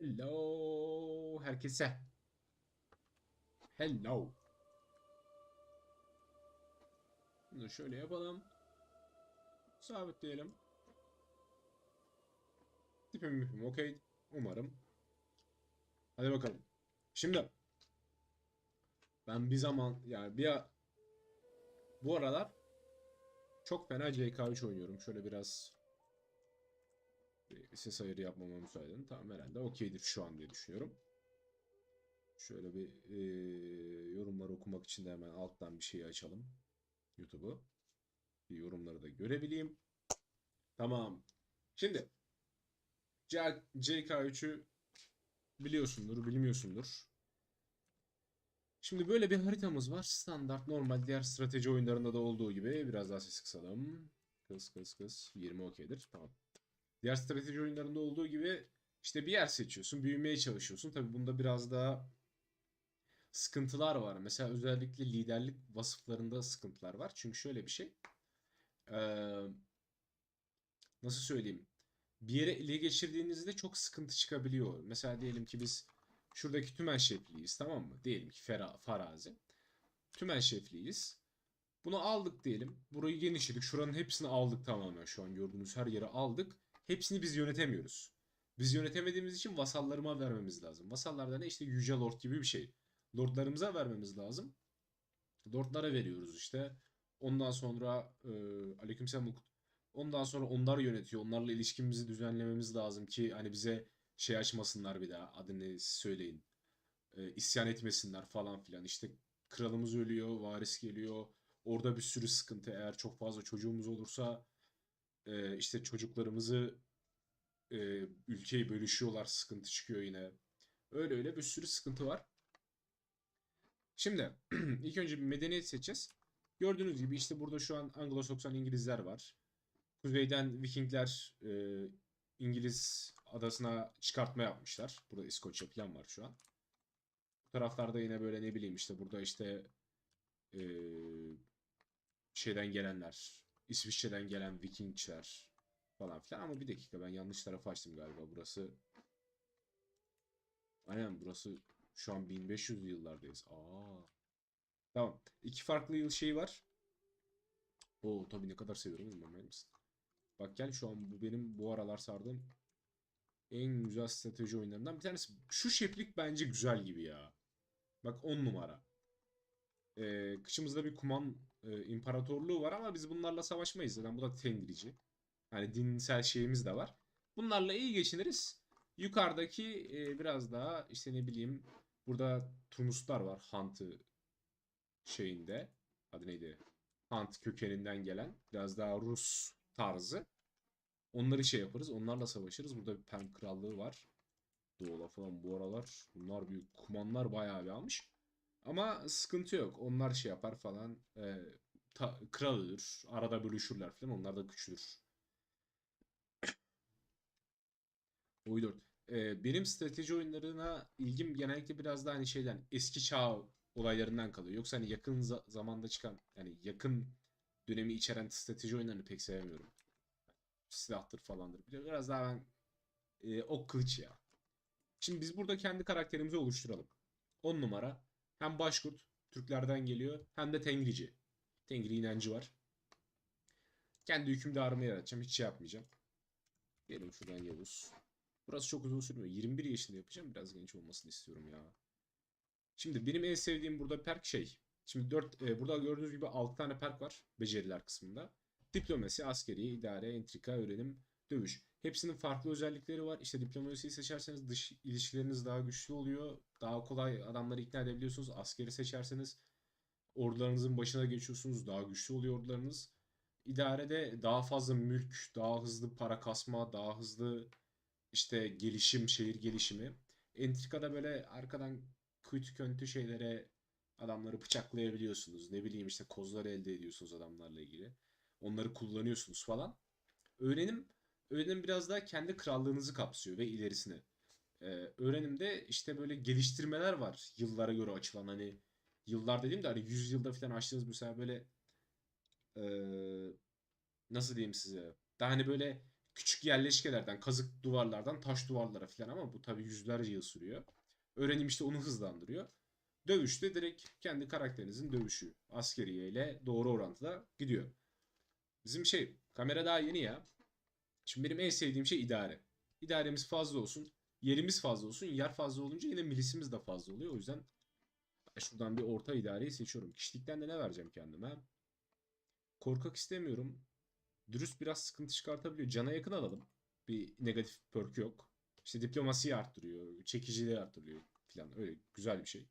Hello herkese. Hello. Bunu şöyle yapalım. Sabitleyelim. Tipim mipim okey. Umarım. Hadi bakalım. Şimdi ben bir zaman yani bir bu aralar çok fena CK3 oynuyorum. Şöyle biraz bir ses ayarı yapmama müsaade edin. Tamam herhalde okeydir şu an diye düşünüyorum. Şöyle bir eee yorumları okumak için de hemen alttan bir şey açalım. YouTube'u. Yorumları da görebileyim. Tamam. Şimdi C- CK3'ü biliyorsundur, bilmiyorsundur. Şimdi böyle bir haritamız var. Standart normal diğer strateji oyunlarında da olduğu gibi biraz daha ses kısalım. Kıs kıs kıs. 20 okeydir. Tamam. Diğer strateji oyunlarında olduğu gibi işte bir yer seçiyorsun, büyümeye çalışıyorsun. Tabii bunda biraz daha sıkıntılar var. Mesela özellikle liderlik vasıflarında sıkıntılar var. Çünkü şöyle bir şey. Nasıl söyleyeyim? Bir yere ele geçirdiğinizde çok sıkıntı çıkabiliyor. Mesela diyelim ki biz şuradaki tümen şefliyiz tamam mı? Diyelim ki fera, farazi. Tümen şefliyiz. Bunu aldık diyelim. Burayı genişledik. Şuranın hepsini aldık tamamen. Şu an gördüğünüz her yeri aldık. Hepsini biz yönetemiyoruz. Biz yönetemediğimiz için vasallarıma vermemiz lazım. Vasallar da ne? İşte Yüce Lord gibi bir şey. Lordlarımıza vermemiz lazım. Lordlara veriyoruz işte. Ondan sonra e, aleykümselam. Ondan sonra onlar yönetiyor. Onlarla ilişkimizi düzenlememiz lazım ki hani bize şey açmasınlar bir daha. Adını söyleyin. E, isyan etmesinler falan filan. İşte kralımız ölüyor, varis geliyor. Orada bir sürü sıkıntı. Eğer çok fazla çocuğumuz olursa e, işte çocuklarımızı e, ülkeyi bölüşüyorlar. Sıkıntı çıkıyor yine. Öyle öyle bir sürü sıkıntı var. Şimdi ilk önce bir medeniyet seçeceğiz. Gördüğünüz gibi işte burada şu an Anglo-Sakson İngilizler var. Kuzeyden Vikingler e, İngiliz adasına çıkartma yapmışlar. Burada İskoçya falan var şu an. Bu taraflarda yine böyle ne bileyim işte burada işte e, şeyden gelenler, İsviçre'den gelen Vikingçiler falan filan. Ama bir dakika ben yanlış tarafa açtım galiba. Burası Aynen burası şu an 1500'lü yıllardayız. Aa. Tamam. İki farklı yıl şeyi var. Oo tabii ne kadar seviyorum bilmem misin? Bak gel şu an bu benim bu aralar sardığım en güzel strateji oyunlarından bir tanesi. Şu şeplik bence güzel gibi ya. Bak 10 numara. Ee, kışımızda bir kuman e, imparatorluğu var ama biz bunlarla savaşmayız zaten. Bu da tengrici. Yani dinsel şeyimiz de var. Bunlarla iyi geçiniriz. Yukarıdaki e, biraz daha işte ne bileyim burada Tunuslar var Hantı şeyinde. Adı neydi? Hant kökeninden gelen biraz daha Rus tarzı. Onları şey yaparız. Onlarla savaşırız. Burada bir Perm krallığı var. Doğu'la falan bu aralar. Bunlar büyük kumanlar bayağı bir almış. Ama sıkıntı yok. Onlar şey yapar falan. E, ta- kral ölür. Arada bölüşürler falan. Onlar da güçlüdür. 4. Ee, benim strateji oyunlarına ilgim genellikle biraz daha hani şeyden eski çağ olaylarından kalıyor. Yoksa hani yakın za- zamanda çıkan yani yakın dönemi içeren strateji oyunlarını pek sevmiyorum. Silahtır falandır. Biraz daha ben e, o kılıç ya. Şimdi biz burada kendi karakterimizi oluşturalım. 10 numara. Hem Başkurt Türklerden geliyor hem de Tengrici. Tengri inancı var. Kendi hükümdarımı yaratacağım. Hiç şey yapmayacağım. Gelin şuradan Yavuz. Burası çok uzun sürmüyor. 21 yaşında yapacağım. Biraz genç olmasını istiyorum ya. Şimdi benim en sevdiğim burada perk şey. Şimdi 4 burada gördüğünüz gibi 6 tane perk var beceriler kısmında. Diplomasi, askeri, idare, entrika, öğrenim, dövüş. Hepsinin farklı özellikleri var. İşte diplomasiyi seçerseniz dış ilişkileriniz daha güçlü oluyor. Daha kolay adamları ikna edebiliyorsunuz. Askeri seçerseniz ordularınızın başına geçiyorsunuz. Daha güçlü oluyor ordularınız. İdarede daha fazla mülk, daha hızlı para kasma, daha hızlı işte gelişim, şehir gelişimi. Entrika'da böyle arkadan kuytu köntü şeylere adamları bıçaklayabiliyorsunuz. Ne bileyim işte kozlar elde ediyorsunuz adamlarla ilgili. Onları kullanıyorsunuz falan. Öğrenim öğrenim biraz daha kendi krallığınızı kapsıyor ve ilerisini. Ee, öğrenimde işte böyle geliştirmeler var yıllara göre açılan hani yıllar dediğim de hani 100 yılda falan açtığınız mesela böyle ee, nasıl diyeyim size? Daha hani böyle küçük yerleşkelerden, kazık duvarlardan taş duvarlara falan ama bu tabii yüzlerce yıl sürüyor. Öğrenim işte onu hızlandırıyor. Dövüşte direkt kendi karakterinizin dövüşü askeriye ile doğru orantıda gidiyor. Bizim şey kamera daha yeni ya. Şimdi benim en sevdiğim şey idare. İdaremiz fazla olsun. Yerimiz fazla olsun. Yer fazla olunca yine milisimiz de fazla oluyor. O yüzden şuradan bir orta idareyi seçiyorum. Kişilikten de ne vereceğim kendime? Korkak istemiyorum. Dürüst biraz sıkıntı çıkartabiliyor. Cana yakın alalım. Bir negatif perk yok. İşte diplomasiyi arttırıyor. Çekiciliği arttırıyor falan. Öyle güzel bir şey.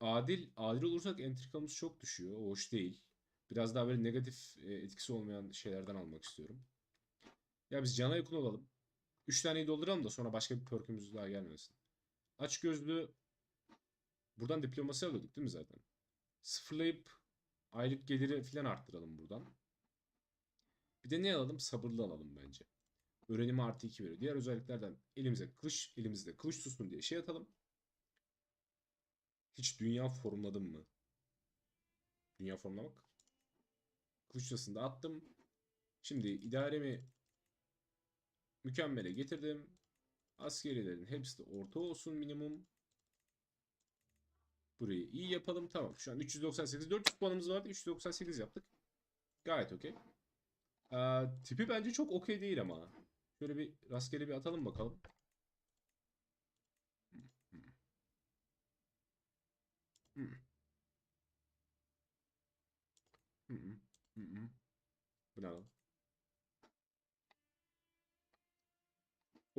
Adil, adil olursak entrikamız çok düşüyor. O hoş değil. Biraz daha böyle negatif e, etkisi olmayan şeylerden almak istiyorum. Ya biz cana yakın olalım. 3 taneyi dolduralım da sonra başka bir perkümüz daha gelmesin. Aç gözlü buradan diplomasi alıyorduk değil mi zaten? Sıfırlayıp aylık geliri falan arttıralım buradan. Bir de ne alalım? Sabırlı alalım bence. Öğrenimi artı 2 veriyor. Diğer özelliklerden elimize kılıç, elimizde kılıç tutsun diye şey atalım. Hiç dünya formladım mı? Dünya formlamak. Kılıç da attım. Şimdi idaremi mükemmele getirdim. Askerilerin hepsi de orta olsun minimum. Burayı iyi yapalım. Tamam. Şu an 398. 400 puanımız vardı. 398 yaptık. Gayet okey. Ee, tipi bence çok okey değil ama. Şöyle bir rastgele bir atalım bakalım. Hı. Hı hı. Bu ne lan?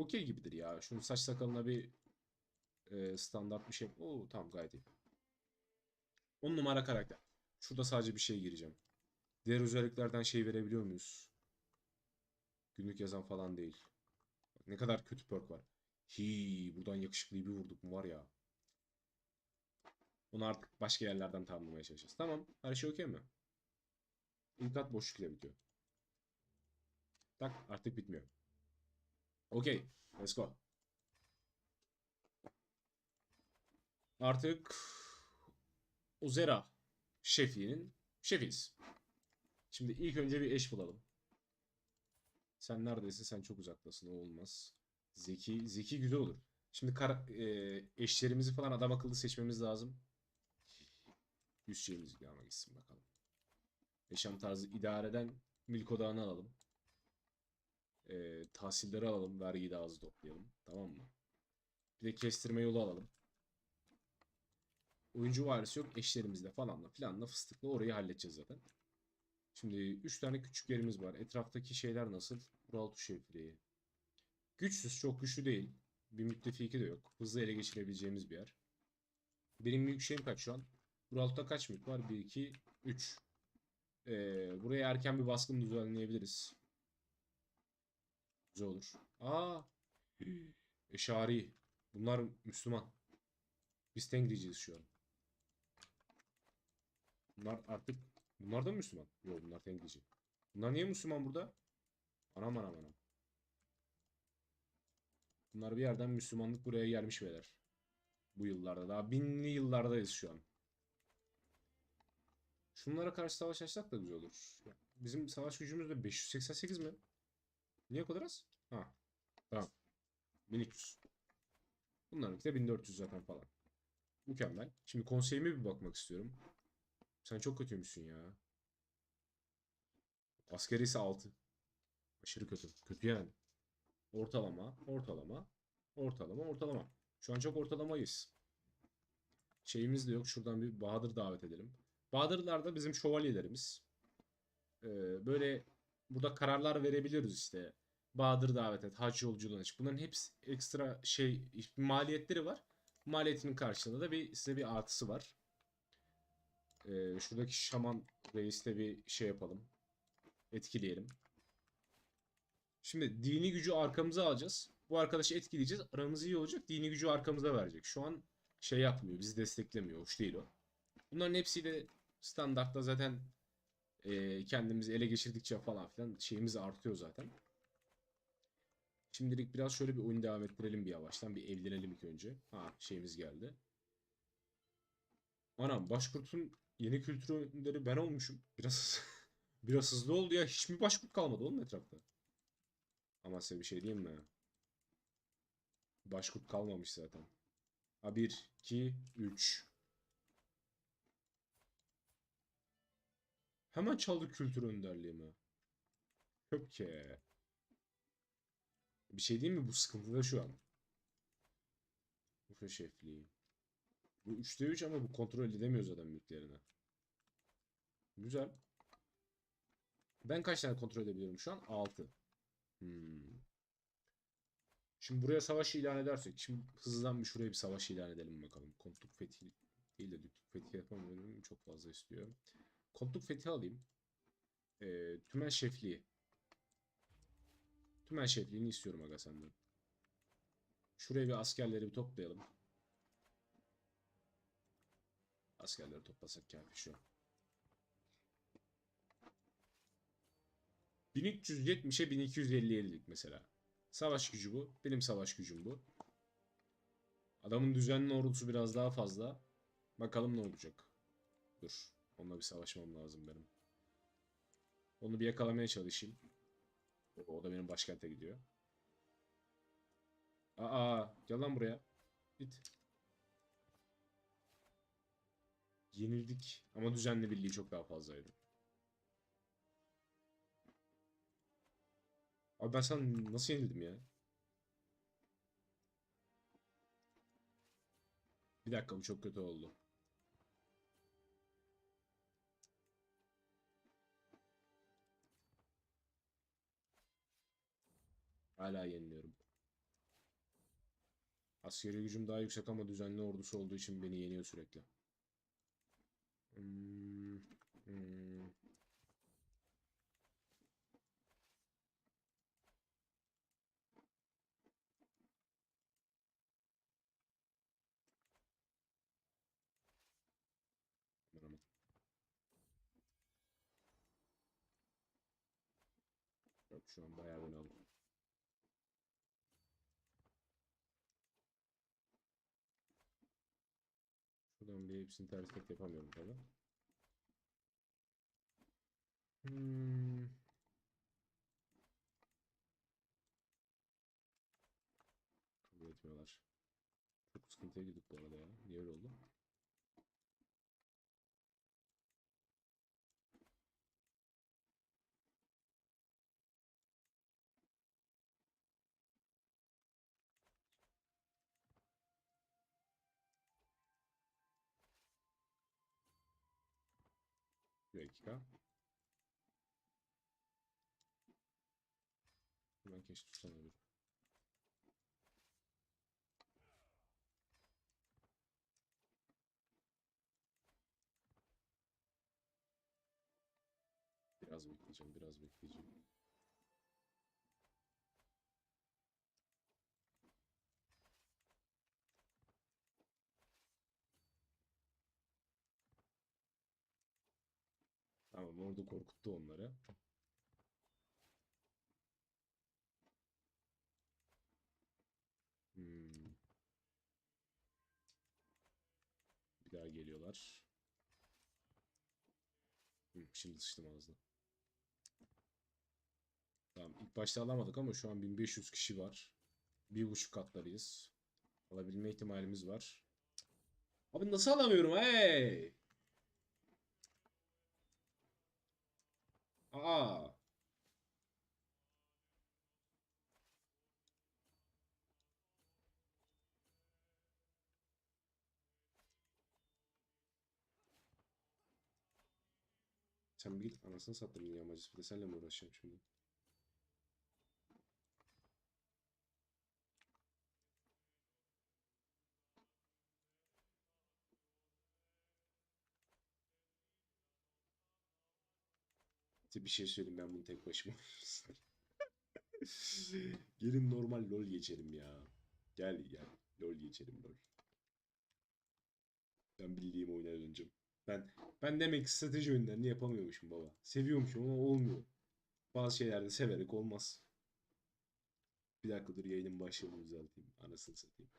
Okey gibidir ya. Şunun saç sakalına bir e, standart bir şey. Oo tamam gayet iyi. 10 numara karakter. Şurada sadece bir şey gireceğim. Diğer özelliklerden şey verebiliyor muyuz? Günlük yazan falan değil. Ne kadar kötü perk var. Hi, buradan yakışıklıyı bir vurduk mu var ya. Onu artık başka yerlerden tamamlamaya çalışacağız. Tamam. Her şey okey mi? İlk at boşluk ile bitiyor. Tak artık bitmiyor. Okey. Let's go. Artık Ozera şefliğinin şefiyiz. Şimdi ilk önce bir eş bulalım. Sen neredesin? Sen çok uzaktasın. O olmaz. Zeki, Zeki güzel olur. Şimdi kara, e, eşlerimizi falan adam akıllı seçmemiz lazım. Yüz şeyimiz ama gitsin bakalım. Yaşam tarzı idareden Milko Dağı'nı alalım. E, tahsilleri alalım. Vergiyi daha hızlı toplayalım. Tamam mı? Bir de kestirme yolu alalım. Oyuncu varisi yok. Eşlerimizle falanla filanla fıstıkla orayı halledeceğiz zaten. Şimdi 3 tane küçük yerimiz var. Etraftaki şeyler nasıl? Uraltu şefliği. Güçsüz, çok güçlü değil. Bir müttefiki de yok. Hızlı ele geçirebileceğimiz bir yer. Benim büyük şeyim kaç şu an? Uraltu'da kaç mülk var? 1, 2, 3. Ee, buraya erken bir baskın düzenleyebiliriz. Güzel olur. Aa! Eşari. Bunlar Müslüman. Biz Tengriciyiz şu an. Bunlar artık Bunlar da mı Müslüman? Yok bunlar Tengrici. Bunlar niye Müslüman burada? Anam anam anam. Bunlar bir yerden Müslümanlık buraya gelmiş beyler. Bu yıllarda. Daha binli yıllardayız şu an. Şunlara karşı savaş açsak da güzel olur. Bizim savaş gücümüz de 588 mi? O kadar az? Ha. Tamam. 1300. Bunlarınki de 1400 zaten falan. Mükemmel. Şimdi konseyime bir bakmak istiyorum. Sen çok kötüymüşsün ya. Askeri ise 6. Aşırı kötü. Kötü yani. Ortalama, ortalama, ortalama, ortalama. Şu an çok ortalamayız. Şeyimiz de yok. Şuradan bir Bahadır davet edelim. Bahadırlar da bizim şövalyelerimiz. Ee, böyle burada kararlar verebiliyoruz işte. Bahadır davet et, hac yolculuğuna çık. Bunların hepsi ekstra şey maliyetleri var. Maliyetinin karşılığında da bir size bir artısı var. Ee, şuradaki şaman reisle bir şey yapalım. Etkileyelim. Şimdi dini gücü arkamıza alacağız. Bu arkadaşı etkileyeceğiz. Aramız iyi olacak. Dini gücü arkamıza verecek. Şu an şey yapmıyor. Bizi desteklemiyor. Hoş değil o. Bunların hepsiyle standartta zaten e, kendimizi ele geçirdikçe falan filan şeyimiz artıyor zaten. Şimdilik biraz şöyle bir oyun devam ettirelim bir yavaştan. Bir evlenelim ilk önce. Ha şeyimiz geldi. Anam Başkurt'un yeni kültürleri ben olmuşum. Biraz biraz hızlı oldu ya. Hiç mi Başkurt kalmadı oğlum etrafta? Ama size bir şey diyeyim mi? Başkurt kalmamış zaten. Ha 1, 2, 3. Hemen çaldı kültür önderliğimi. Köpke. Bir şey diyeyim mi? Bu sıkıntıda şu an. Urfa şefliği. Bu 3'te 3 ama bu kontrol edemiyor zaten mülklerini. Güzel. Ben kaç tane kontrol edebiliyorum şu an? 6. Hmm. Şimdi buraya savaş ilan edersek, şimdi hızlıdan bir şuraya bir savaş ilan edelim bakalım. Kontluk fethi değil de düklük fethi yapamıyorum. Çok fazla istiyorum. Kontluk fethi alayım. Ee, tümen şefliği. Tümen şefliğini istiyorum aga senden. Şuraya bir askerleri bir toplayalım. Askerleri toplasak kafi şu an. 1370'e 1257'lik mesela. Savaş gücü bu. Benim savaş gücüm bu. Adamın düzenli ordusu biraz daha fazla. Bakalım ne olacak. Dur. Onunla bir savaşmam lazım benim. Onu bir yakalamaya çalışayım. O, da benim başkente gidiyor. Aa, gel lan buraya. Git. Yenildik. Ama düzenli birliği çok daha fazlaydı. Abi ben sana nasıl yenildim ya? Bir dakika bu çok kötü oldu. Hala yeniliyorum. Askeri gücüm daha yüksek ama düzenli ordusu olduğu için beni yeniyor sürekli. Hmm, hmm. Yok şu an bayağı öne. Şuradan bir hepsini ters tek yapamıyorum tabi. Hmm. Kabul etmiyorlar. Çok sıkıntıya girdik bu arada ya. Niye öyle oldu? Dakika. Hemen keşke bir. Biraz bekleyeceğim, biraz bekleyeceğim. Tamam orada korkuttu onları. Hmm. Bir daha geliyorlar. Hı, şimdi sıçtım ağzına. Tamam ilk başta alamadık ama şu an 1500 kişi var. Bir buçuk katlarıyız. Alabilme ihtimalimiz var. Abi nasıl alamıyorum hey? Aa. Sen bir anasını sattım yağmacısı bir de seninle mi uğraşacağım şimdi? Bir şey söyleyeyim ben bunu tek başıma. Gelin normal lol geçelim ya. Gel gel. Lol geçelim lol. Ben bildiğim oyuna döneceğim. Ben ben demek ki strateji oyunlarını yapamıyormuşum baba. Seviyormuşum ama olmuyor. Bazı şeylerde severek olmaz. Bir dakika dur yayının başlığını düzelteyim. Anasını satayım.